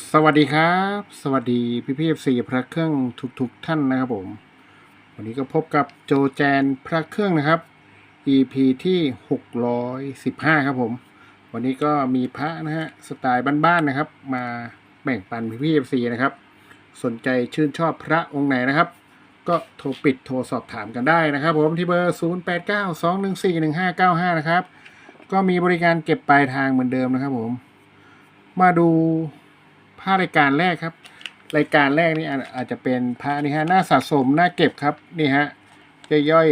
สวัสดีครับ สวัสดีพี่พี่เอฟซีพระเครื่องทุกๆทท่านนะครับผม วันนี้ก็พบกับโจแจนพระเครื่องนะครับ EP ที่ 615 ครับผม วันนี้ก็มีพระนะฮะสไตล์บ้านๆนะครับ มาแบ่งปันพี่พี่เอฟซีนะครับ สนใจชื่นชอบพระองค์ไหนนะครับ ก็โทรปิดโทรสอบถามกันได้นะครับผมที่เบอร์ 0892141595 นะครับ ก็มีบริการเก็บปลายทางเหมือนเดิมนะครับผม มาดู ผ้ารายการแรกครับ รายการแรกนี่อาอาจจะเป็นพระนี่ฮะหน้าสะสมหน้าเก็บครับนี่ฮะย่อย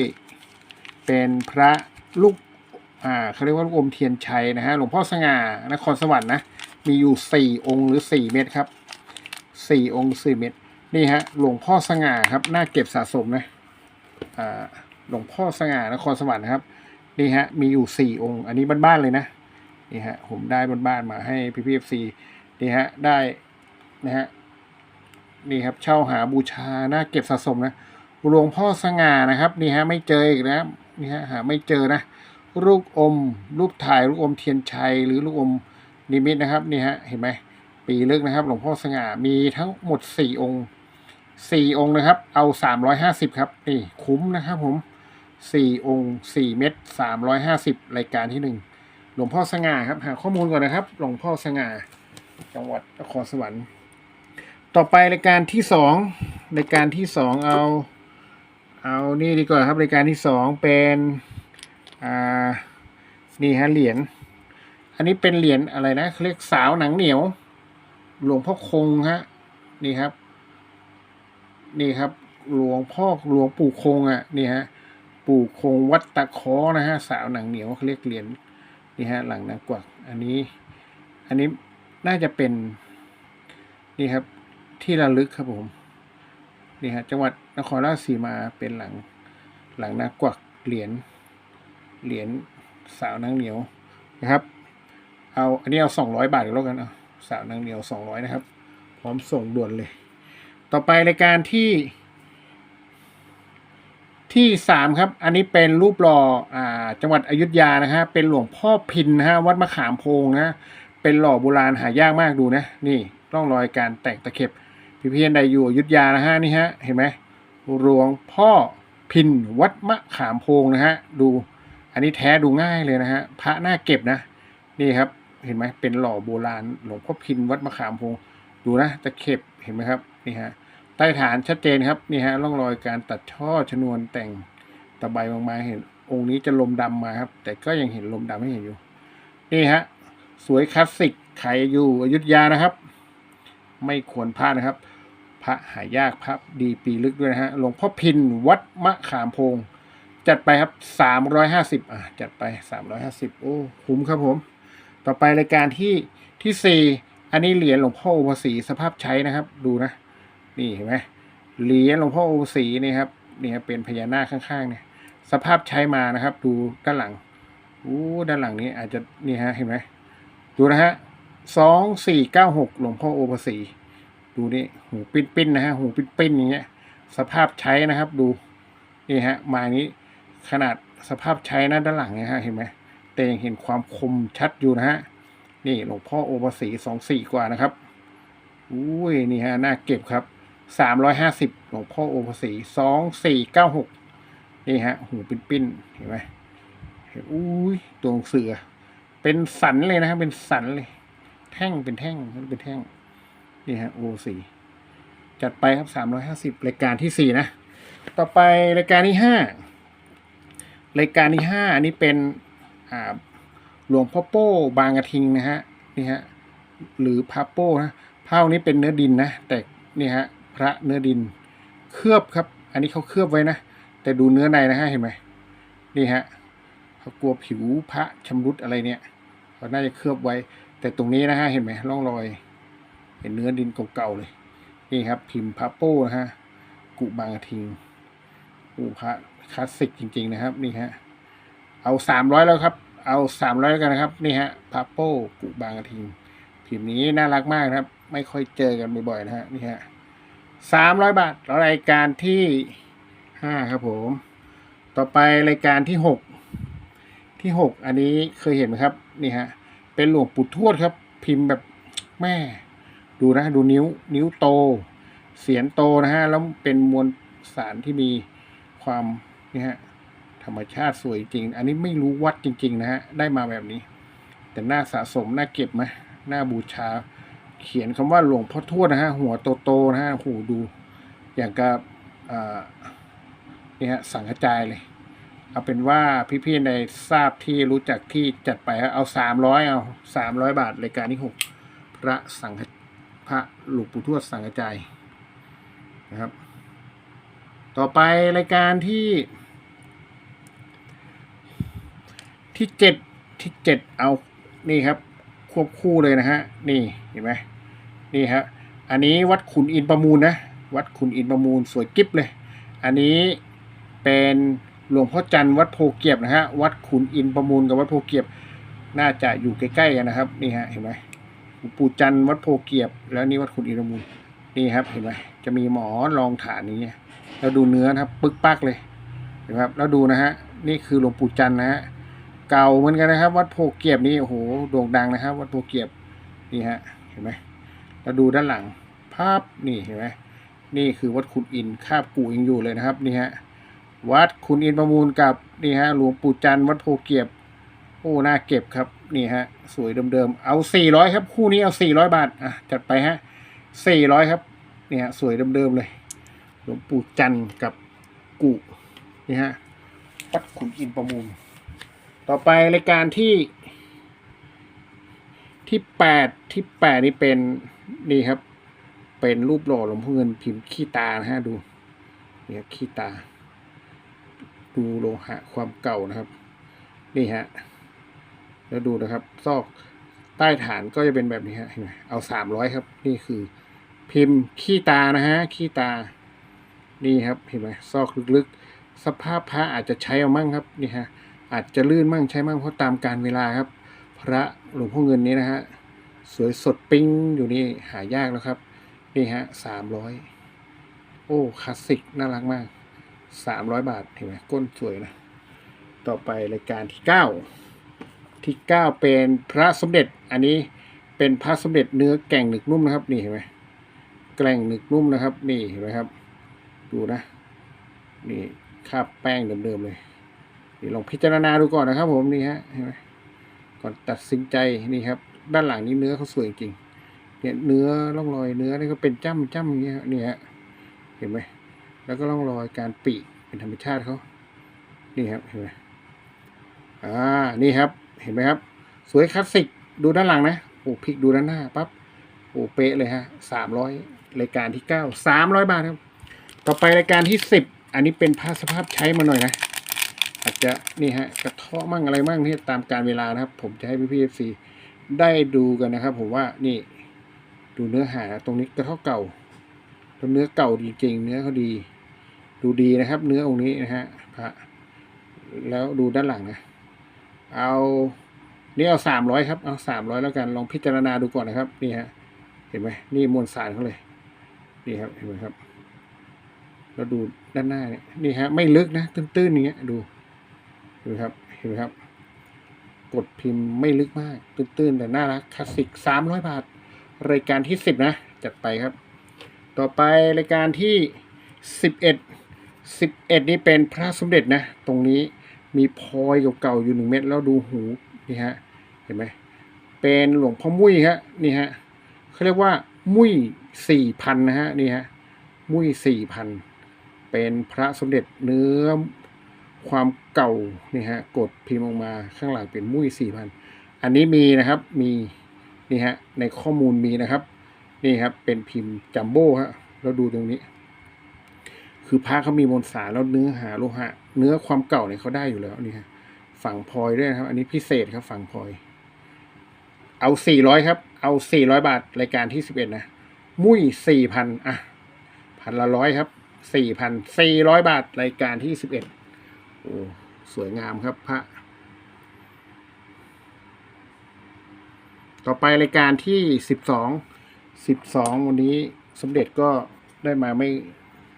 ๆเป็นพระลูกอ่าเขาเรียกว่าลูกอมเทียนชัยนะฮะหลวงพ่อสง่านครสวรรค์นะมีอยู่สี่องค์หรือสี่เม็ดครับสี่องค์สี่เม็ดนี่ฮะหลวงพ่อสง่าครับหน้าเก็บสะสมนะอ่าหลวงพ่อสง่านครสวรรค์นะครับนี่ฮะมีอยู่สี่องค์ อันนี้บ้านๆเลยนะนี่ฮะผมได้บ้านๆมาให้พี่พีเอฟซี นี่ฮะได้นะฮะนี่ครับเช่าหาบูชาหน้าเก็บสะสมนะหลวงพ่อสง่านะครับนี่ฮะไม่เจออีกนะนี่ฮะหาไม่เจอนะลูกอมรูปถ่ายลูกอมเทียนชัยหรือลูกอมนิมิตนะครับนี่ฮะเห็นไหมปีลึกนะครับ หลวงพ่อสง่ามีทั้งหมดสี่องค์สี่องค์นะครับ เอาสามร้อยห้าสิบครับนี่คุ้มนะครับผมสี่องค์สี่เม็ดสามร้อยห้าสิบรายการที่หนึ่งหลวงพ่อสง่าครับหาข้อมูลก่อนนะครับ หลวงพ่อสง่า จังหวัดนครสวรรค์ ต่อไปรายการที่สองรายการที่สองเอา เอานี่ดีกว่าครับรายการที่สองเป็นอ่านี่ฮะเหรียญอันนี้เป็นเหรียญอะไรนะเขาเรียกสาวหนังเหนียว หลวงพ่อคงฮะนี่ครับ นี่ครับ หลวงพ่อหลวงปู่คงอะนี่ฮะปู่คงวัดตะเคอนะฮะสาวหนังเหนียวเขาเรียกเหรียญนี่ฮะหลังนางกวักอันนี้ อันนี้ น่าจะเป็น นี่ครับ ที่ระลึกครับผม นี่ฮะจังหวัดนครราชสีมาเป็นหลังหลังนักกวักเหรียญเหรียญสาวนางเหนียวนะครับ เอาอันนี้เอาสองร้อยบาทก็แล้วกันเอาสาวนางเหนียวสองร้อยนะครับ พร้อมส่งด่วนเลย ต่อไปรายการที่ ที่สามครับ อันนี้เป็นรูปหล่ออ่าจังหวัดอยุธยานะฮะเป็นหลวงพ่อพินนะฮะวัดมะขามโพงนะ เป็นหล่อโบราณหายากมากดูนะ นี่ร่องรอยการแตกตะเข็บพิเพียนใดอยู่ยุทธยานะฮะนี่ฮะเห็นไหมหลวงพ่อพินวัดมะขามโพงนะฮะดูอันนี้แท้ดูง่ายเลยนะฮะพระหน้าเก็บนะ นี่ครับเห็นไหมเป็นหล่อโบราณหลวงพ่อพินวัดมะขามโพงดูนะตะเข็บเห็นไหมครับนี่ฮะใต้ฐานชัดเจนครับนี่ฮะร่องรอยการตัดช่อชนวนแต่งตะไบลงมาเห็นองค์นี้จะลมดำมาครับ แต่ก็ยังเห็นลมดำให้เห็นอยู่ นี่ฮะ สวยคลาสสิกใครอยู่อยุธยานะครับ ไม่ควรพลาดนะครับ พระหายากพระดีปีลึกด้วยนะฮะหลวงพ่อพินวัดมะขามพง จัดไปครับสามร้อยห้าสิบอะจัดไปสามร้อยห้าสิบโอ้คุ้มครับผม ต่อไปรายการที่ที่สี่อันนี้เหรียญหลวงพ่อโอภาสีสภาพใช้นะครับ ดูนะ นี่เห็นไหมเหรียญหลวงพ่อโอภาสีนี่ครับนี่ครับเป็นพญานาคข้างๆเนี่ยสภาพใช้มานะครับ ดูด้านหลังอู้ด้านหลังนี้อาจจะนี่ฮะเห็นไหม ดูนะฮะสองสี่เก้าหกหลวงพ่อโอภาสีดูนี่หูปิ้นปิ้นๆนะฮะหูปิ้นปิ้นๆอย่างเงี้ย สภาพใช้นะครับ ดูนี่ฮะมาอย่างนี้ขนาดสภาพใช้นะด้านหลังเนี่ยฮะเห็นไหมแต่ยังเห็นความคมชัดอยู่นะฮะนี่หลวงพ่อโอภาสีสองสี่กว่านะครับอุ้ยนี่ฮะน่าเก็บครับสามร้อยห้าสิบหลวงพ่อโอภาสีสองสี่เก้าหกนี่ฮะหูปิ้นปิ้นๆเห็นไหมเห็นอุ้ยตัวหนังสือ เป็นสันเลยนะครับเป็นสันเลย แท่งเป็นแท่งเป็นแท่งนี่ฮะโอสี่จัดไปครับสามร้อยห้าสิบรายการที่สี่นะ ต่อไปรายการที่ห้ารายการที่ห้าอันนี้เป็นอ่าหลวงพ่อโป้บางกระทิงนะฮะนี่ฮะหรือพระโป้นะเผ้านี้เป็นเนื้อดินนะแต่นี่ฮะพระเนื้อดินเคลือบครับ อันนี้เขาเคลือบไว้นะแต่ดูเนื้อในนะฮะเห็นไหมนี่ฮะเขากลัวผิวพระชำรุดอะไรเนี่ย เขาน่าจะเคลือบไว้ แต่ตรงนี้นะฮะเห็นไหมร่องรอย เห็นเนื้อดินเก่าๆเลยนี่ครับ พิมพ์พระโป้นะฮะกุบางกระทิงกูพระคลาสสิกจริง ๆ นะครับ นี่ฮะเอาสามร้อยแล้วครับ เอาสามร้อยแล้วกันนะครับ นี่ฮะพระโป้กุบางกระทิงพิมพ์นี้น่ารักมากครับ ไม่ค่อยเจอกันบ่อยๆนะฮะนี่ฮะสามร้อยบาทรายการที่ห้าครับผม ต่อไปรายการที่หก ที่หกอันนี้เคยเห็นไหมครับนี่ฮะเป็นหลวงปู่ทวดครับ พิมพ์แบบแม่ดูนะดูนิ้วนิ้วโต เสียนโตนะฮะแล้วเป็นมวลสารที่มีความนี่ฮะธรรมชาติสวยจริง อันนี้ไม่รู้วัดจริง ๆ นะฮะได้มาแบบนี้ แต่น่าสะสมน่าเก็บไหมหน่าบูชา เขียนคำว่าหลวงพ่อทวดนะฮะหัวโตๆนะฮะโหดู อย่างกับนี่ฮะสังกระจายเลย เอาเป็นว่าพี่ๆในทราบที่รู้จักที่จัดไปฮะเอาสามร้อยเอาสามร้อยบาทรายการที่หกพระสังฆพระหลวงปู่ทวดสังกจายนะครับ ต่อไปรายการที่ ที่เจ็ดที่เจ็ดเอานี่ครับ ควบคู่เลยนะฮะนี่เห็นไหมนี่ครับอันนี้วัดขุนอินประมูลนะ วัดขุนอินประมูลสวยกิ๊บเลย อันนี้เป็น หลวงพ่อจันทร์วัดโพเกียบนะฮะวัดขุนอินประมูลกับวัดโพเกียบ น่าจะอยู่ใกล้ๆกันนะครับนี่ฮะเห็นไหมหลวงปู่จันทร์วัดโพเกียบ แล้วนี่วัดขุนอินประมูลนี่ครับเห็นไหมจะมีหมอรองฐานอย่างเงี้ยแล้วดูเนื้อนะครับปึกปักเลยเห็นครับแล้วดูนะฮะนี่คือหลวงปู่จันทร์นะฮะเก่าเหมือนกันนะครับ วัดโพเกียบนี่โอ้โหโด่งดังนะครับ วัดโพเกียบนี่ฮะเห็นไหมแล้วดูด้านหลังภาพนี่เห็นไหมนี่คือวัดขุนอินคาบกูยังอยู่เลยนะครับนี่ฮะ วัดขุนอินประมูลกับนี่ฮะหลวงปู่จันทร์วัดโพเกียบโอ้น่าเก็บครับนี่ฮะสวยเดิมๆเอาสี่ร้อยครับ คู่นี้เอาสี่ร้อยบาทอะจัดไปฮะสี่ร้อยครับนี่ฮะสวยเดิมๆเลย หลวงปู่จันทร์กับกุนี่ฮะวัดขุนอินประมูล ต่อไปรายการที่ ที่แปดที่แปดนี่เป็นนี่ครับ เป็นรูปหล่อหลวงพ่อเงินพิมพ์ขี้ตานะฮะดูนี่ครับขี้ตา ดูโลหะความเก่านะครับ นี่ฮะ แล้วดูนะครับ ซอกใต้ฐานก็จะเป็นแบบนี้ฮะเห็นไหมเอาสามร้อยครับ นี่คือ พิมพ์ขี้ตานะฮะขี้ตา นี่ครับเห็นไหมซอกลึกๆ สภาพพระอาจจะใช้เอามั่งครับนี่ฮะอาจจะลื่นมั่งใช้มั่งเพราะตามการเวลาครับ พระหลวงพ่อเงินนี้นะฮะสวยสดปิ้งอยู่นี่หายากแล้วครับ นี่ฮะสามร้อยโอ้คลาสสิกน่ารักมาก สามร้อยบาทเห็นไหมก้นสวยนะ ต่อไปรายการที่เก้าที่เก้าเป็นพระสมเด็จอันนี้เป็นพระสมเด็จเนื้อแก่งหนึกนุ่มนะครับ นี่เห็นไหมแกล่งหนึกนุ่มนะครับ นี่เห็นไหมครับ ดูนะ นี่คาบแป้งเดิมๆเลยนี่ลองพิจารณาดูก่อนนะครับ ผมนี่ฮะเห็นไหมก่อนตัดสินใจนี่ครับ ด้านหลังนี้เนื้อเขาสวยจริงเนี่ยเนื้อร่องรอยเนื้อนี่ก็เป็นจ้ำจ้ำอย่างเงี้ยนี่ฮะเห็นไหม แล้วก็ร่องรอยการปีเป็นธรรมชาติเขานี่ครับเห็นไหมอ่านี่ครับ เห็นไหมครับ สวยคลาสสิกดูด้านหลังนะโอ้พลิกดูด้านหน้าปั๊บโอ้เป๊ะเลยฮะสามร้อยรายการที่เก้าสามร้อยบาทครับ ต่อไปรายการที่สิบอันนี้เป็นผ้าสภาพใช้มาหน่อยนะอาจจะนี่ฮะกระเทาะมั่งอะไรมั่งที่ตามการเวลานะครับ ผมจะให้พี่พีเอฟซีได้ดูกันนะครับ ผมว่านี่ดูเนื้อหาตรงนี้กระเทาะเก่าแล้วเนื้อเก่าจริงๆเนื้อเขาดี ดูดีนะครับ เนื้อองค์นี้นะฮะพระแล้วดูด้านหลังนะ เอานี่เอาสามร้อยครับ เอาสามร้อยแล้วกัน ลองพิจารณาดูก่อนนะครับ นี่ฮะ เห็นไหมนี่มวลสารเขาเลย นี่ครับ เห็นไหมครับเราดูด้านหน้าเนี่ย นี่ฮะ ไม่ลึกนะ ตื้นๆอย่างเงี้ย ดูดูครับ เห็นไหมครับ กดพิมพ์ไม่ลึกมาก ตื้นๆแต่น่ารัก คลาสสิกสามร้อยบาท รายการที่สิบนะ จัดไปครับ ต่อไปรายการที่สิบเอ็ด สิบเอ็ดนี่เป็นพระสมเด็จนะ ตรงนี้มีพลอยเก่าๆอยู่หนึ่งเม็ดแล้วดูหูนี่ฮะเห็นไหมเป็นหลวงพ่อมุ้ยฮะนี่ฮะเขาเรียกว่ามุ้ยสี่พันนะฮะนี่ฮะมุ้ยสี่พันเป็นพระสมเด็จเนื้อความเก่านี่ฮะกดพิมพ์ออกมาข้างหลังเป็นมุ้ยสี่พันอันนี้มีนะครับมีนี่ฮะในข้อมูลมีนะครับ นี่ครับเป็นพิมพ์จัมโบ้ฮะเราดูตรงนี้ คือพระเขามีมวลสารแล้วเนื้อหาโลหะ เนื้อความเก่าเนี่ยเขาได้อยู่แล้วนี่ฮะฝั่งพลอยด้วยนะครับ อันนี้พิเศษครับฝั่งพลอย เอาสี่ร้อยครับ เอาสี่ร้อยบาทรายการที่สิบเอ็ดนะ มุ้ยสี่พันอะพันละร้อยครับสี่พันสี่ร้อยบาทรายการที่สิบเอ็ดโอ้สวยงามครับพระต่อไปรายการที่สิบสองสิบสองวันนี้สมเด็จก็ได้มาไม่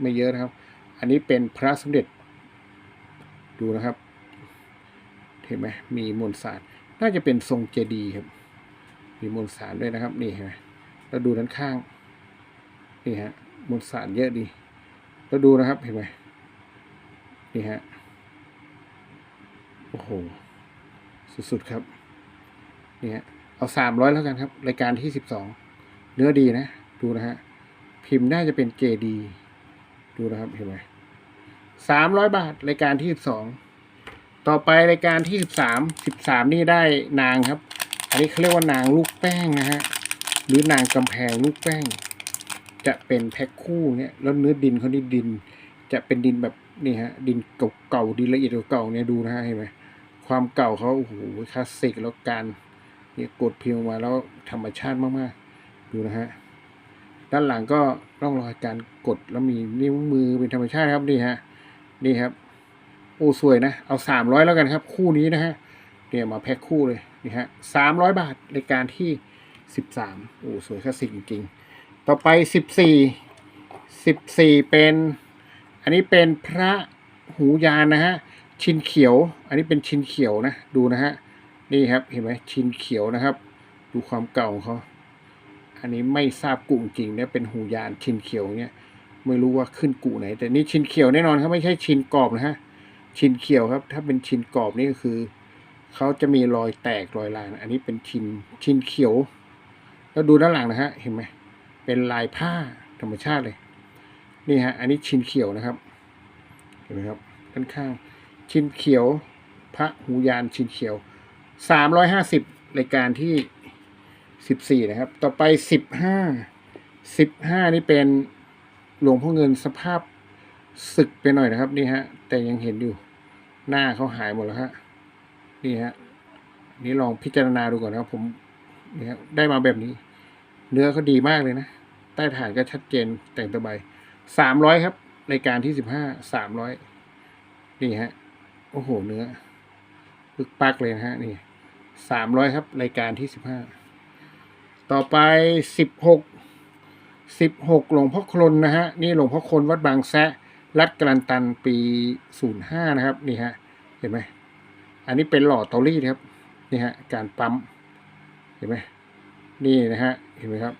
ไม่เยอะนะครับ อันนี้เป็นพระสมเด็จ ดูนะครับ เห็นไหมมีมวลสาร น่าจะเป็นทรงเจดีย์ครับ มีมวลสารด้วยนะครับ นี่เห็นไหมแล้วดูด้านข้าง นี่ฮะมวลสารเยอะดีแล้วดูนะครับ เห็นไหมนี่ฮะ โอ้โห สุดๆครับ นี่ฮะ เอาสามร้อยแล้วกันครับ รายการที่สิบสอง เนื้อดีนะ ดูนะฮะ พิมพ์น่าจะเป็นเจดี ดูนะครับ เห็นไหม สามร้อยบาทรายการที่สิบสองต่อไปรายการที่สิบสามสิบสามนี่ได้นางครับ อันนี้เขาเรียกว่านางลูกแป้งนะฮะหรือนางกำแพงลูกแป้ง จะเป็นแพ็คคู่เนี่ยแล้วเนื้อดินเขานี่ดิน จะเป็นดินแบบนี่ฮะดินเก่าๆดินละเอียดเก่าๆเนี่ยดูนะฮะเห็นไหมความเก่าเขาโอ้โหคลาสสิกแล้วการเนี่ยกดพิมพ์ออกมาแล้วธรรมชาติมากๆ ดูนะฮะด้านหลังก็ร่องรอยการกดแล้วมีนิ้วมือเป็นธรรมชาติครับนี่ฮะ นี่ครับโอ้สวยนะ เอาสามร้อยแล้วกันครับ คู่นี้นะฮะเนี่ยมาแพ็คคู่เลยนี่ฮะสามร้อยบาทรายการที่สิบสามโอ้สวยคลาสสิกจริงๆ ต่อไปสิบสี่สิบสี่เป็น อันนี้เป็นพระหูยานนะฮะชินเขียว อันนี้เป็นชินเขียวนะ ดูนะฮะนี่ครับเห็นไหมชินเขียวนะครับ ดูความเก่าของเขาอันนี้ไม่ทราบกลุ่มจริงเนี่ยเป็นหูยานชินเขียวเนี่ย ไม่รู้ว่าขึ้นกุไหน แต่นี่ชินเขียวแน่นอนครับไม่ใช่ชินกรอบนะฮะชินเขียวครับ ถ้าเป็นชินกรอบนี่ก็คือเขาจะมีรอยแตกรอยลายนะอันนี้เป็นชินชินเขียว แล้วดูด้านหลังนะฮะเห็นไหมเป็นลายผ้าธรรมชาติเลย นี่ฮะ อันนี้ชินเขียวนะครับ เห็นไหมครับด้านข้าง ชินเขียว พระหูยานชินเขียวสามร้อยห้าสิบรายการที่สิบสี่นะครับ ต่อไปสิบห้าสิบห้านี่เป็น หลวงพ่อเงินสภาพสึกไปหน่อยนะครับ นี่ฮะ แต่ยังเห็นอยู่ หน้าเขาหายหมดแล้วฮะนี่ฮะนี่ลองพิจารณาดูก่อนนะครับ ผมนี่ครับได้มาแบบนี้ เนื้อเขาดีมากเลยนะ ใต้ฐานก็ชัดเจนแต่งตะไบสามร้อยครับรายการที่สิบห้าสามร้อยนี่ฮะ โอ้โห เนื้อปึกปักเลยนะฮะ นี่สามร้อยครับรายการที่สิบห้าต่อไปสิบหก สิบหกหลวงพ่อคลนนะฮะนี่หลวงพ่อคลนวัดบางแซะรัดกรันตันปีศูนย์ห้านะครับนี่ฮะเห็นไหมอันนี้เป็นหล่อเตารีดครับนี่ฮะการปั๊มเห็นไหมนี่นะฮะเห็นไหมครับ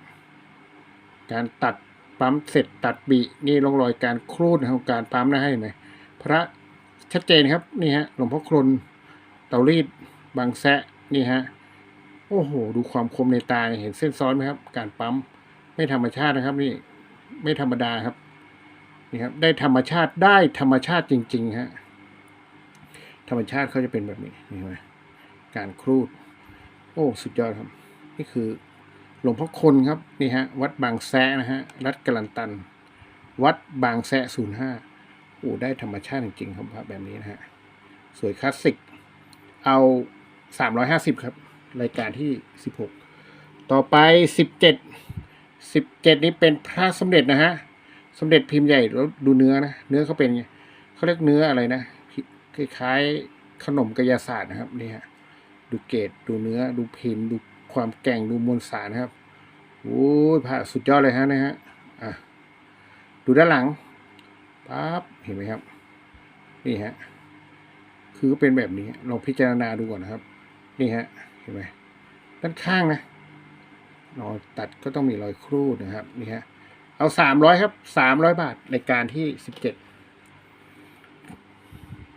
การตัดปั๊มเสร็จตัดบีนี่ร่องรอยการครูดของการปั๊มนะฮะเห็นไหมพระชัดเจนครับนี่ฮะหลวงพ่อครนเตารีดบางแซะนี่ฮะโอ้โห ดูความคมในตาเห็นเส้นซ้อนไหมครับ การปั๊ม ไม่ธรรมชาตินะครับ นี่ไม่ธรรมดาครับนี่ครับ ได้ธรรมชาติได้ธรรมชาติจริงๆฮะธรรมชาติเขาจะเป็นแบบนี้เห็นไหมการครูด โอ้สุดยอดครับ นี่คือหลวงพ่อคนครับนี่ฮะวัดบางแซะนะฮะรัดกลันตัน วัดบางแซะศูนย์ห้าโอ้ได้ธรรมชาติจริงๆครับพระแบบนี้นะฮะสวยคลาสสิก เอาสามร้อยห้าสิบครับ รายการที่สิบหกต่อไปสิบเจ็ด สิบเจ็ดนี้เป็นพระสมเด็จนะฮะสมเด็จพิมพ์ใหญ่แล้วดูเนื้อนะเนื้อเขาเป็นไงเขาเรียกเนื้ออะไรนะคล้ายๆขนมกายศาสตร์นะครับนี่ฮะดูเกรดดูเนื้อดูพิมพ์ดูความแก่งดูมวลสารนะครับโอ้ยพระสุดยอดเลยฮะนะฮะอะดูด้านหลังปั๊บเห็นไหมครับ นี่ฮะคือเป็นแบบนี้ลองพิจารณาดูก่อนนะครับ นี่ฮะเห็นไหมด้านข้างนะ รอยตัดก็ต้องมีรอยครูดนะครับนี่ฮะเอาสามร้อยครับสามร้อยบาทในการที่สิบเจ็ด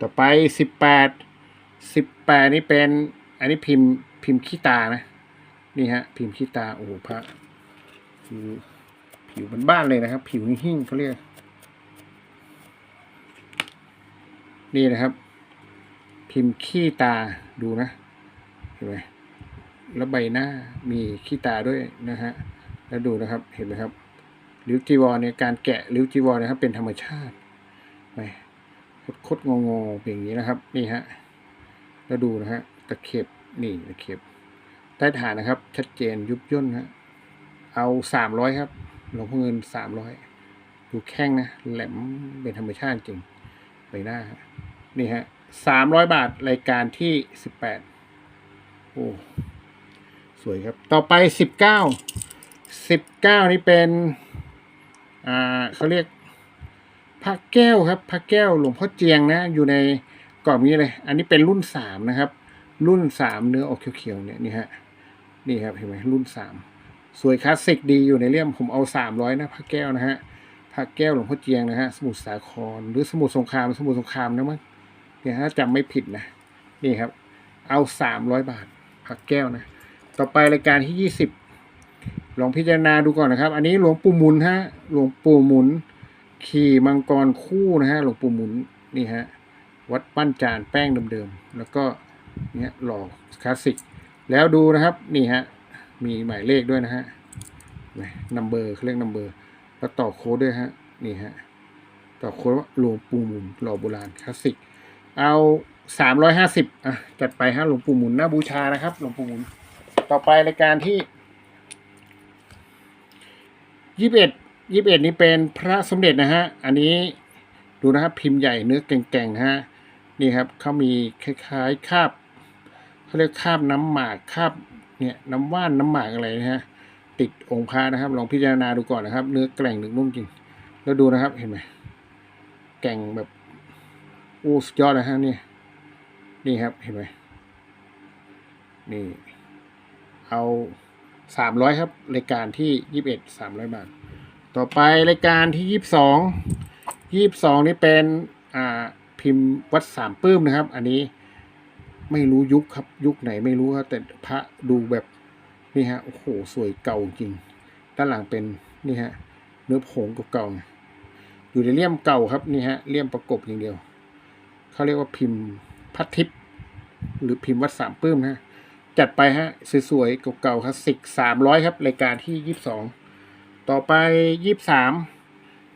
ต่อไปสิบแปดสิบแปดนี่เป็น อันนี้พิมพ์พิมพ์ขี้ตานะ นี่ฮะ พิมพ์ขี้ตาโอ้โหพระผิวผิวบ้านๆเลยนะครับ ผิวหิ้งเขาเรียก นี่นะครับ พิมพ์ขี้ตาดูนะเห็นไหม แล้วใบหน้ามีขี้ตาด้วยนะฮะแล้วดูนะครับเห็นไหมครับริ้วจีวรเนี่ยการแกะริ้วจีวรนะครับเป็นธรรมชาติไปคดๆงอๆอย่างนี้นะครับ นี่ฮะแล้วดูนะฮะตะเข็บนี่ตะเข็บใต้ฐานนะครับ ชัดเจนยุบย่นฮะเอาสามร้อยครับหลวงพ่อเงินสามร้อยดูแข้งนะแหลมเป็นธรรมชาติจริงใบหน้านี่ฮะสามร้อยบาทรายการที่สิบแปดโอ้ สวยครับ ต่อไปสิบเก้าสิบเก้านี่เป็น อ่าเขาเรียกพระแก้วครับพระแก้วหลวงพ่อเจียงนะ อยู่ในกรอบนี้เลย อันนี้เป็นรุ่นสามนะครับ รุ่นสามเนื้อออกเขียวๆเนี่ยนี่ฮะนี่ครับเห็นไหมรุ่นสามสวยคลาสสิกดีอยู่ในเลี่ยมผมเอาสามร้อยนะพระแก้วนะฮะพระแก้วหลวงพ่อเจียงนะฮะสมุทรสาคร หรือสมุทรสงครามสมุทรสงครามนะมั้งเนี่ยถ้าจำไม่ผิดนะ นี่ครับ เอาสามร้อยบาทพระแก้วนะ ต่อไปรายการที่ยี่สิบลองพิจารณาดูก่อนนะครับ อันนี้หลวงปู่หมุนฮะหลวงปู่หมุน ขี่มังกรคู่นะฮะหลวงปู่หมุนนี่ฮะวัดปั้นจานแป้งเดิมๆแล้วก็เนี่ยหล่อคลาสสิก แล้วดูนะครับนี่ฮะมีหมายเลขด้วยนะฮะนัมเบอร์เขาเรียกนัมเบอร์แล้วต่อโค้ดด้วยฮะนี่ฮะต่อโค้ดว่าหลวงปู่หมุนหล่อโบราณคลาสสิก เอาสามร้อยห้าสิบอะจัดไปฮะหลวงปู่หมุนหน้าบูชานะครับหลวงปู่หมุน ต่อไปรายการที่ยี่สิบเอ็ดยี่สิบเอ็ดนี้เป็นพระสมเด็จนะฮะ อันนี้ดูนะครับพิมพ์ใหญ่เนื้อแก่งๆฮะนี่ครับเขามีคล้ายๆคาบเขาเรียกคาบน้ำหมากคาบเนี่ยน้ำว่านน้ำหมากอะไรนะฮะติดองค์พระนะครับ ลองพิจารณาดูก่อนนะครับ เนื้อแกร่งหนึกนุ่มจริง แล้วดูนะครับเห็นไหมแกร่งแบบโอ้สุดยอดนะฮะนี่นี่ครับเห็นไหมนี่ เอาสามร้อยครับรายการที่ยี่สิบเอ็ดสามร้อยบาท ต่อไปรายการที่ยี่สิบสองยี่สิบสองนี่เป็นอ่าพิมพ์วัดสามปื้มนะครับ อันนี้ไม่รู้ยุคครับยุคไหนไม่รู้ครับแต่พระดูแบบนี่ฮะโอ้โหสวยเก่าจริง ด้านหลังเป็นนี่ฮะเนื้อผงเก่าๆอยู่ในเลี่ยมเก่าครับนี่ฮะเลี่ยมประกบอย่างเดียวเขาเรียกว่าพิมพ์พัดทิพย์หรือพิมพ์วัดสามปื้มนะฮะ จัดไปฮะ สวยๆเก่าๆคลาสสิกสามร้อยครับ รายการที่ยี่สิบสองต่อไปยี่สิบสาม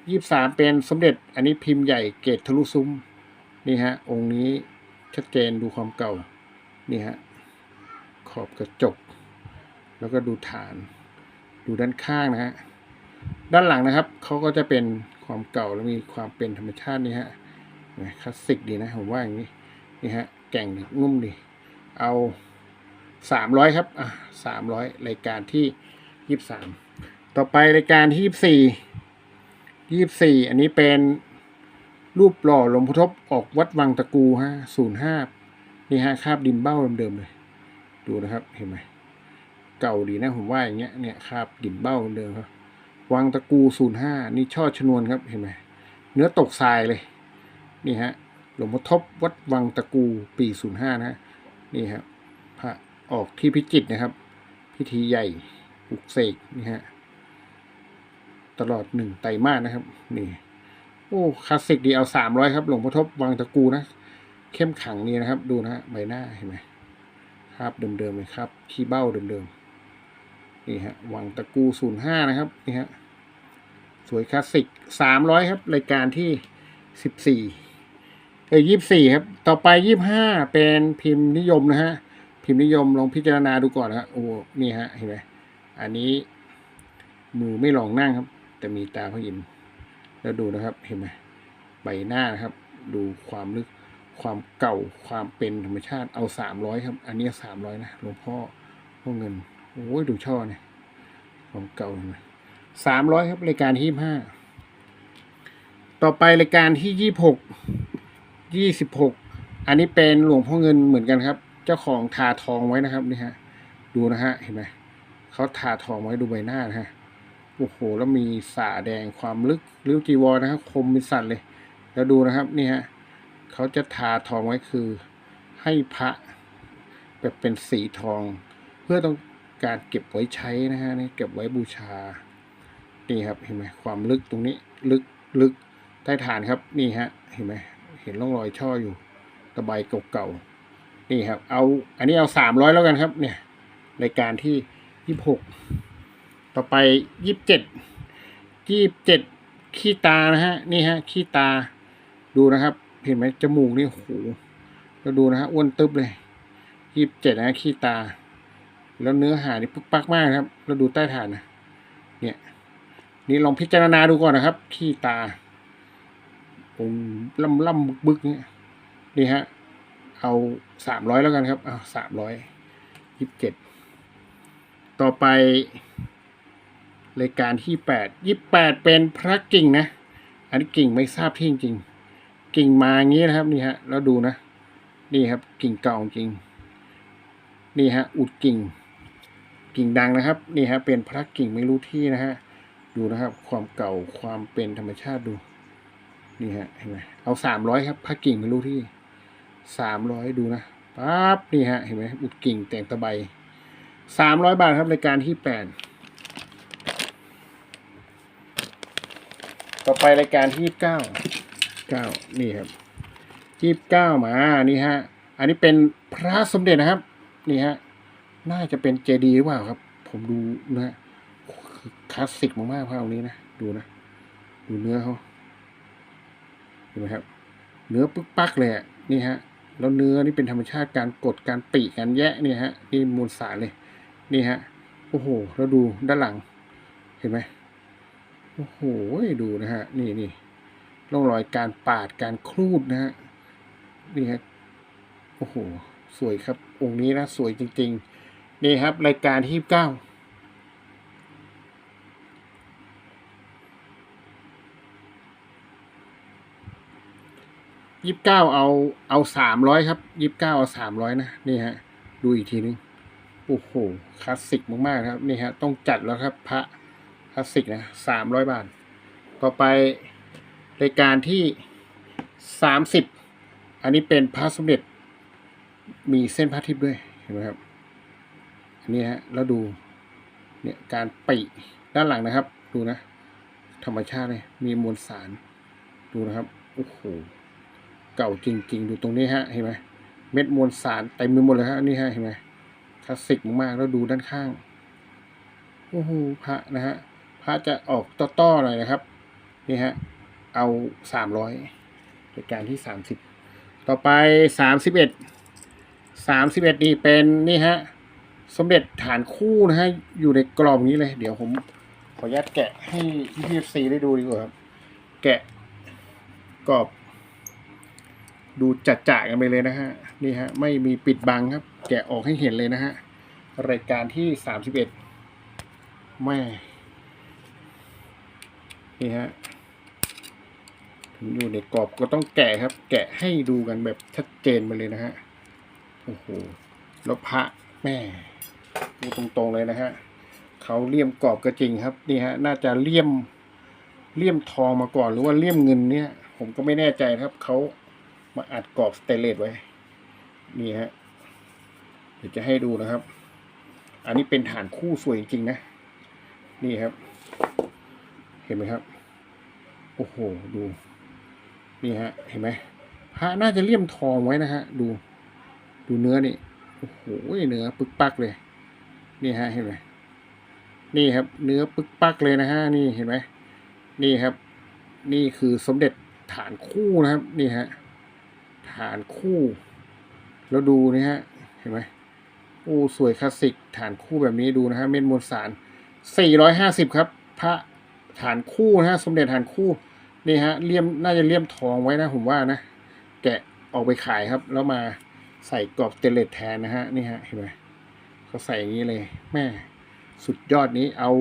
ยี่สิบสามเป็นสมเด็จอันนี้พิมพ์ใหญ่เกตทะลุซุ้ม นี่ฮะ องค์นี้ชัดเจนดูความเก่า นี่ฮะ ขอบกระจก แล้วก็ดูฐาน ดูด้านข้างนะฮะ ด้านหลังนะครับ เขาก็จะเป็นความเก่าแล้วมีความเป็นธรรมชาตินี่ฮะคลาสสิกดีนะผมว่าอย่างนี้ นี่ฮะ แก่งดีนุ่มดี เอา สามร้อยครับ อะสามร้อยรายการที่ยี่สิบสามต่อไปรายการที่ยี่สิบสี่ยี่สิบสี่อันนี้เป็นรูปหล่อหลวงพ่อทบออกวัดวังตะกูฮะศูนย์ห้านี่ฮะคาบดินเบ้าเดิมๆเลย ดูนะครับเห็นไหมเก่าดีนะผมว่าอย่างเงี้ยเนี่ยคาบดินเบ้าเดิมครับวังตะกูศูนย์ห้านี่ช่อชนวนครับเห็นไหมเนื้อตกทรายเลยนี่ฮะหลวงพ่อทบวัดวังตะกูปีศูนย์ห้านะฮะนี่ครับ ออกที่พิจิตนะครับ พิธีใหญ่ปลุกเสกนี่ฮะตลอดหนึ่งไตรมาสนะครับ นี่ โอ้คลาสสิกดีเอาสามร้อยครับ หลวงพ่อทบวังตะกูนะเข้มขังนี่นะครับ ดูนะฮะใบหน้าเห็นไหมครับเดิมๆเลยครับขี้เบ้าเดิมๆนี่ฮะวังตะกูศูนย์ห้านะครับนี่ฮะสวยคลาสสิกสามร้อยครับ รายการที่สิบสี่เอ้ยยี่สิบสี่ครับ ต่อไปยี่บห้าเป็นพิมพ์นิยมนะฮะ พิมพ์นิยมลองพิจารณาดูก่อนนะโอ้นี่ฮะเห็นไหมอันนี้มือไม่ลองนั่งครับ แต่มีตาพระอินทร์แล้วดูนะครับเห็นไหมใบหน้านะครับ ดูความลึกความเก่าความเป็นธรรมชาติเอาสามร้อยครับ อันนี้สามร้อยนะหลวงพ่อพ่อเงินโอ้ยดูช่อเนี่ยความเก่าเห็นไหมสามร้อยครับรายการที่ยี่ห้าต่อไปรายการที่ยี่หกยี่สิบหกอันนี้เป็นหลวงพ่อเงินเหมือนกันครับ เจ้าของทาทองไว้นะครับนี่ฮะดูนะฮะเห็นไหมเขาทาทองไว้ดูใบหน้านะฮะโอ้โหแล้วมีสาแดงความลึกริ้วจีวรนะครับคมเป็นสัตว์เลย แล้วดูนะครับนี่ฮะเขาจะทาทองไว้คือให้พระแบบเป็นสีทอง เพื่อต้องการเก็บไว้ใช้นะฮะนี่เก็บไว้บูชานี่ครับเห็นไหมความลึกตรงนี้ลึกลึกใต้ฐานครับนี่ฮะเห็นไหมเห็นร่องรอยช่ออยู่ตะไบเก่าๆ นี่ครับ เอา อันนี้เอาสามร้อยแล้วกันครับ เนี่ยรายการที่ยี่หกต่อไปยี่สิบเจ็ดยี่สิบเจ็ดขี้ตานะฮะ นี่ฮะขี้ตาดูนะครับ เห็นไหมจมูกนี่โหแล้วดูนะฮะอ้วนตึบเลยยี่สิบเจ็ดนะขี้ตา แล้วเนื้อหานี่ปึ๊กปักมากครับแล้วดูใต้ฐานนะเนี่ย นี่ลองพิจารณาดูก่อนนะครับขี้ตาองล่ำล่ำบึกบึกเนี่ยนี่ฮะ เอาสามร้อยแล้วกันครับเอาสามร้อยยี่สิบเจ็ดต่อไปรายการที่แปดยี่แปดเป็นพระกิ่งนะ อันนี้กิ่งไม่ทราบที่จริงกิ่งมาอย่างนี้นะครับนี่ฮะแล้วดูนะ นี่ครับกิ่งเก่าจริง นี่ฮะอุดกิ่ง กิ่งดังนะครับ นี่ฮะเป็นพระกิ่งไม่รู้ที่นะฮะดูนะครับ ความเก่าความเป็นธรรมชาติดู นี่ฮะเห็นไหมเอาสามร้อยครับพระกิ่งไม่รู้ที่ สามร้อยดูนะปั๊บนี่ฮะเห็นไหมอุดกิ่งแต่งตะไบสามร้อยบาทครับรายการที่แปดต่อไปรายการที่เก้าเก้านี่ครับยี่สิบเก้ามานี่ฮะอันนี้เป็นพระสมเด็จนะครับนี่ฮะน่าจะเป็นเจดีย์หรือเปล่าครับ ผมดูนะฮะคลาสสิกมากๆภาพนี้นะดูนะดูเนื้อเขาเห็นไหมครับ เนื้อปึ๊กปักเลยนี่ฮะ แล้วเนื้อนี่เป็นธรรมชาติการกดการปีการแยะนี่ยฮะนี่มูลสารเลยนี่ฮะโอ้โหแล้วดูด้านหลัง เห็นไหมโอ้โหดูนะฮะนี่นี่ร่องรอยการปาดการครูดนะฮะนี่ฮะโอ้โหสวยครับองค์นี้นะสวยจริง ๆ นี่ครับ รายการที่เก้า ยี่สิบเก้าเอาเอาสามร้อยครับยี่สิบเก้าเอาสามร้อยนะนี่ฮะ ดูอีกทีนึงโอ้โหคลาสสิกมากๆครับนี่ฮะต้องจัดแล้วครับพระคลาสสิกนะสามร้อยบาท ต่อไปรายการที่สามสิบอันนี้เป็นพระสมเด็จมีเส้นพระทิพย์ด้วยเห็นไหมครับอันนี้ฮะแล้วดูเนี่ยการปิด้านหลังนะครับ ดูนะ ธรรมชาติเลยมีมวลสารดูนะครับโอ้โห เก่าจริง ๆ ดูตรงนี้ฮะเห็นไหมเม็ดมวลสารเต็มไปหมดเลยฮะนี่ฮะเห็นไหมคลาสสิกมากๆแล้วดูด้านข้างโอ้โหพระนะฮะพระจะออกต้อๆหน่อยนะครับนี่ฮะเอาสามร้อยรายการที่สามสิบต่อไปสามสิบเอ็ดสามสิบเอ็ดนี่เป็นนี่ฮะสมเด็จฐานคู่นะฮะอยู่ในกรอบนี้เลย เดี๋ยวผมขออนุญาตแกะให้พี่พีซีได้ดูดีกว่าครับ แกะกรอบ ดูจัดจ่ากันไปเลยนะฮะนี่ฮะไม่มีปิดบังครับ แกะออกให้เห็นเลยนะฮะรายการที่สามสิบเอ็ดแม่นี่ฮะถึงอยู่ในกรอบก็ต้องแกะครับ แกะให้ดูกันแบบชัดเจนไปเลยนะฮะโอ้โหแล้วพระแม่ดูตรงๆเลยนะฮะเขาเลี่ยมกรอบก็จริงครับนี่ฮะน่าจะเลี่ยมเลี่ยมทองมาก่อนหรือว่าเลี่ยมเงินเนี่ย ผมก็ไม่แน่ใจครับเขา มาอัดกรอบสเตนเลสไว้ นี่ฮะ เดี๋ยวจะให้ดูนะครับ อันนี้เป็นฐานคู่สวยจริงๆนะ นี่ครับ เห็นไหมครับ โอ้โห ดู นี่ฮะ เห็นไหมพระน่าจะเลี่ยมทองไว้นะฮะ ดู ดูเนื้อนี่ โอ้โห เนื้อปึกปักเลย นี่ฮะ เห็นไหมนี่ครับ เนื้อปึกปักเลยนะฮะ นี่เห็นไหม นี่ครับ นี่คือสมเด็จฐานคู่นะครับ นี่ฮะ ฐานคู่ แล้วดูนี่ฮะ เห็นไหมโอ้สวยคลาสสิกฐานคู่แบบนี้ดูนะฮะเม็ดมวลสาร 450 ครับ พระฐานคู่นะฮะสมเด็จฐานคู่นี่ฮะเลี่ยมน่าจะเลี่ยมทองไว้นะผมว่านะ แกะออกไปขายครับ แล้วมาใส่กรอบสเตเลสแทนนะฮะนี่ฮะเห็นไหมเขาใส่อย่างนี้เลย แม่สุดยอดนี้เอา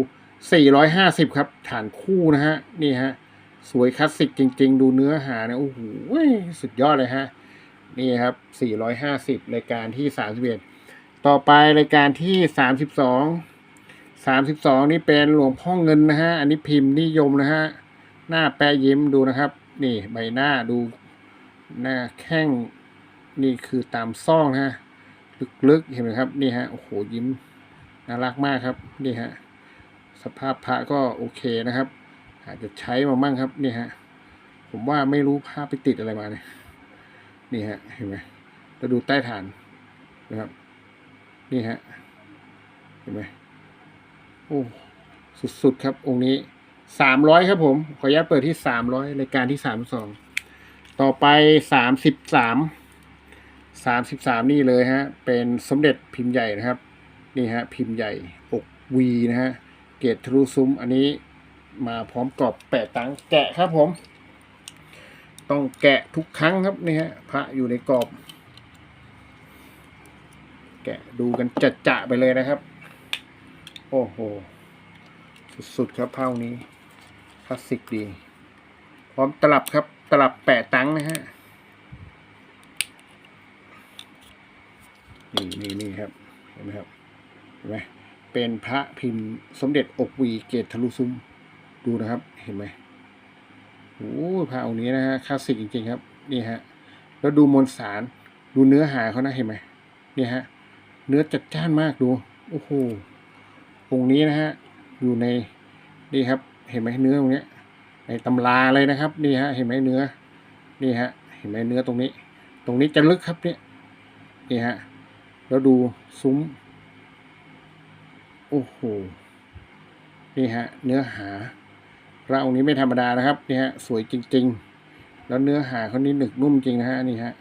450 ครับ ฐานคู่นะฮะนี่ฮะสวยคลาสสิกจริง ๆ ดูเนื้อหาเนี่ยโอ้โหสุดยอดเลยฮะ นี่ครับ450รายการที่31ต่อไปรายการที่32 32นี่เป็นหลวงพ่อเงินนะฮะ อันนี้พิมพ์นิยมนะฮะ หน้าแปะยิ้มดูนะครับ นี่ใบหน้าดู หน้าแข้งนี่คือตามซ่องนะฮะ ลึกๆเห็นไหมครับ นี่ฮะ โอ้โหยิ้มน่ารักมากครับ นี่ฮะ สภาพพระก็โอเคนะครับ อาจจะใช้มามั่งครับ นี่ฮะ ผมว่าไม่รู้ผ้าไปติดอะไรมาเนี่ย นี่ฮะเห็นไหมเราดูใต้ฐานนะครับ นี่ฮะเห็นไหมโอ้สุดๆครับ องค์นี้สามร้อยครับผม ขออนุญาตเปิดที่สามร้อยรายการที่สามสองต่อไปสามสิบสามสามสิบสามนี่เลยฮะ เป็นสมเด็จพิมพ์ใหญ่นะครับ นี่ฮะ พิมพ์ใหญ่อกวีนะฮะ เกตทะลุซุ้มอันนี้มาพร้อมกรอบแปะตังแกะครับผม ต้องแกะทุกครั้งครับนี่ฮะพระอยู่ในกรอบ แกะดูกันจัดจะไปเลยนะครับ โอ้โห สุดๆครับเท่านี้คลาสสิกดี พร้อมตลับครับ ตลับแปะตังนะฮะนี่นี่นี่ครับ เห็นไหมครับ เห็นไหมเป็นพระพิมพ์สมเด็จอกวีเกตทะลุซุ้ม ดูนะครับ เห็นไหม โอ้ยพระองค์นี้นะฮะคลาสสิกจริงๆครับ นี่ฮะ แล้วดูมวลสาร ดูเนื้อหาเขานะเห็นไหมนี่ฮะ เนื้อจัดจ้านมากดู โอ้โห องค์นี้นะฮะ อยู่ใน นี่ครับ เห็นไหมเนื้อตรงนี้ในตำราเลยนะครับ นี่ฮะ เห็นไหมเนื้อ นี่ฮะ เห็นไหมเนื้อตรงนี้ ตรงนี้จะลึกครับเนี่ย นี่ฮะ แล้วดูซุ้ม โอ้โห นี่ฮะ เนื้อหา พระองค์นี้ไม่ธรรมดานะครับนี่ฮะสวยจริง ๆ แล้วเนื้อหาเขานี่หนึกนุ่มจริงนะฮะนี่ฮะ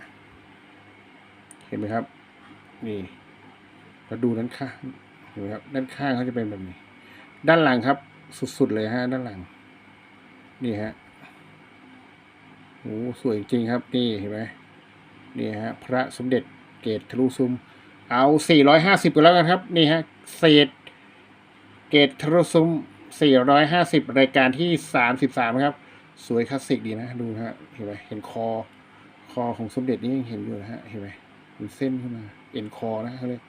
เห็นไหมครับ นี่แล้วดูด้านข้างเห็นไหมครับ ด้านข้างเขาจะเป็นแบบนี้ ด้านหลังครับ สุดๆเลยฮะด้านหลัง นี่ฮะโอ้สวยจริงครับ นี่เห็นไหมนี่ฮะ พระสมเด็จเกตทะลุซุ้มเอาสี่ร้อยห้าสิบกันแล้วกันครับ นี่ฮะ เศษ เกตทะลุซุ้ม สี่ร้อยห้ายการที่สามสิบสามครับ สวยคลาสสิกดีนะ ดูนะฮะเห็นไหมเห็นคอ คอของสมเด็จนี่ยังเห็นอยู่นะฮะ เห็นไหมเป็นเส้นขึ้นมา เอ็นคอนะเขาเรีย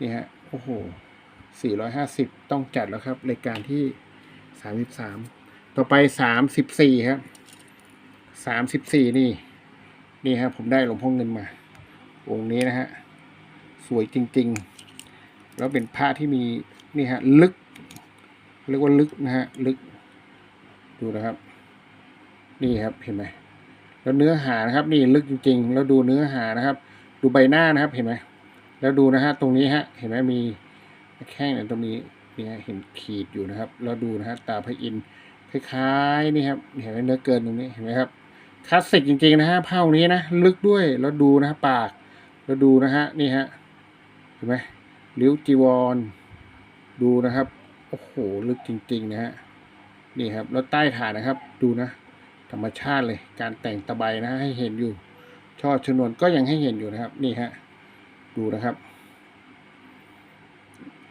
นี่ฮะ โอ้โหสี่ร้อยห้าสิบต้องจัดแล้วครับ รายการที่สามสิบสามต่อไปสามสิบสี่ครับสามสิบสี่นี่ นี่ครับผมได้หลวงพ่อเงินมา องค์นี้นะฮะ สวยจริง ๆ แล้วเป็นผ้าที่มี นี่ฮะ ลึก เรียกว่าลึกนะฮะลึก ดูนะครับ นี่ครับเห็นไหมแล้วเนื้อหานะครับ นี่ลึกจริง ๆ แล้วดูเนื้อหานะครับ ดูใบหน้านะครับเห็นไหมแล้วดูนะฮะตรงนี้ฮะ เห็นไหมมีแข้งเนี่ยตรงนี้เนี่ยเห็นขีดอยู่นะครับ แล้วดูนะฮะตาพระอินทร์คล้ายๆนี่ครับเห็นไหมเนื้อเกินตรงนี้เห็นไหมครับคลาสสิกจริงๆนะฮะผ้านี้นะลึกด้วยแล้วดูนะฮะปาก แล้วดูนะฮะนี่ฮะเห็นไหมลิ้วจีวร ดูนะครับ อ้โห ลึกจริง ๆ นะฮะ นี่ครับ แล้วใต้ฐานนะครับ ดูนะ ธรรมชาติเลย การแต่งตะไบนะให้เห็นอยู่ ช่อชนวนก็ยังให้เห็นอยู่นะครับ นี่ฮะ ดูนะครับ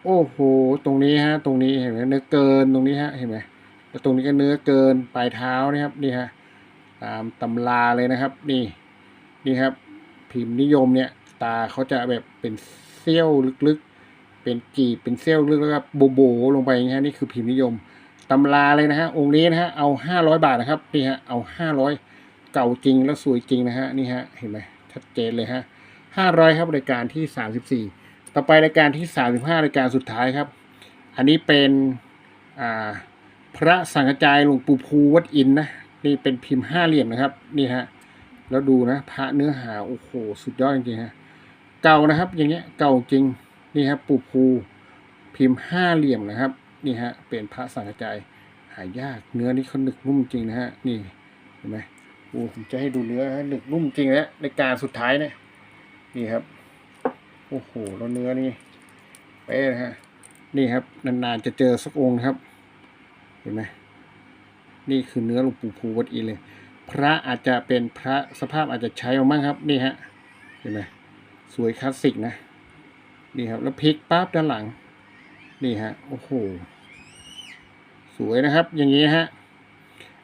โอ้โห ตรงนี้ฮะ ตรงนี้เห็นไหมเนื้อเกิน ตรงนี้ฮะ เห็นไหมแล้วตรงนี้ก็เนื้อเกิน ปลายเท้านะครับ นี่ฮะ ตามตำราเลยนะครับ นี่ นี่ครับ พิมพ์นิยมเนี่ย ตาเขาจะแบบเป็นเซี่ยวลึกๆ เป็นกีบเป็นเซี่ยวลึกแล้วก็โบโบลงไปอย่างเงี้ยนี่คือพิมพ์นิยมตำราเลยนะฮะองค์นี้นะฮะเอาห้าร้อยบาทนะครับนี่ฮะเอาห้าร้อยเก่าจริงแล้วสวยจริงนะฮะนี่ฮะเห็นไหมชัดเจนเลยฮะห้าร้อยครับรายการที่สามสิบสี่ต่อไปรายการที่สามสิบห้ารายการสุดท้ายครับ อันนี้เป็นอ่าพระสังฆจายหลวงปู่ภูวัดอินนะนี่เป็นพิมพ์ห้าเหลี่ยมนะครับนี่ฮะแล้วดูนะ พระเนื้อหาโอ้โหสุดยอดจริงๆฮะเก่านะครับ อย่างเงี้ยเก่าจริง นี่ครับปู่ภูพิมพ์ห้าเหลี่ยมนะครับ นี่ฮะเป็นพระสังฆจายหายากเนื้อนี่เขาหนึกนุ่มจริงนะฮะนี่เห็นไหมโอ้ผมจะให้ดูเนื้อหนึกนุ่มจริงแล้วในการสุดท้ายเนี่ยนี่ครับโอ้โหแล้วเนื้อนี่เป๊ะนะฮะนี่ครับนานๆจะเจอสักองค์ครับ เห็นไหมนี่คือเนื้อหลวงปู่ภูวัดอินเลย พระอาจจะเป็นพระสภาพอาจจะใช้เอามั่งครับ นี่ฮะเห็นไหมสวยคลาสสิกนะ นี่ครับ แล้วพลิกปั๊บด้านหลัง นี่ฮะ โอ้โห สวยนะครับ อย่างนี้ฮะ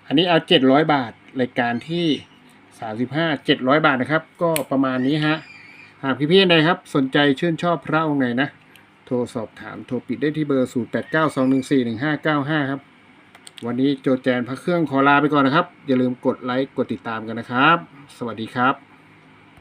อันนี้เอาเจ็ดร้อยบาท รายการที่สามสิบห้าเจ็ดร้อยบาทนะครับ ก็ประมาณนี้ฮะ หากพี่ๆใดครับ สนใจชื่นชอบพระองค์ไหนนะ โทรสอบถาม โทรปิดได้ที่เบอร์0 8 9 2 1 4 1 5 9 5ครับ วันนี้โจแจนพระเครื่องขอลาไปก่อนนะครับ อย่าลืมกดไลค์ กดติดตามกันนะครับ สวัสดีครับ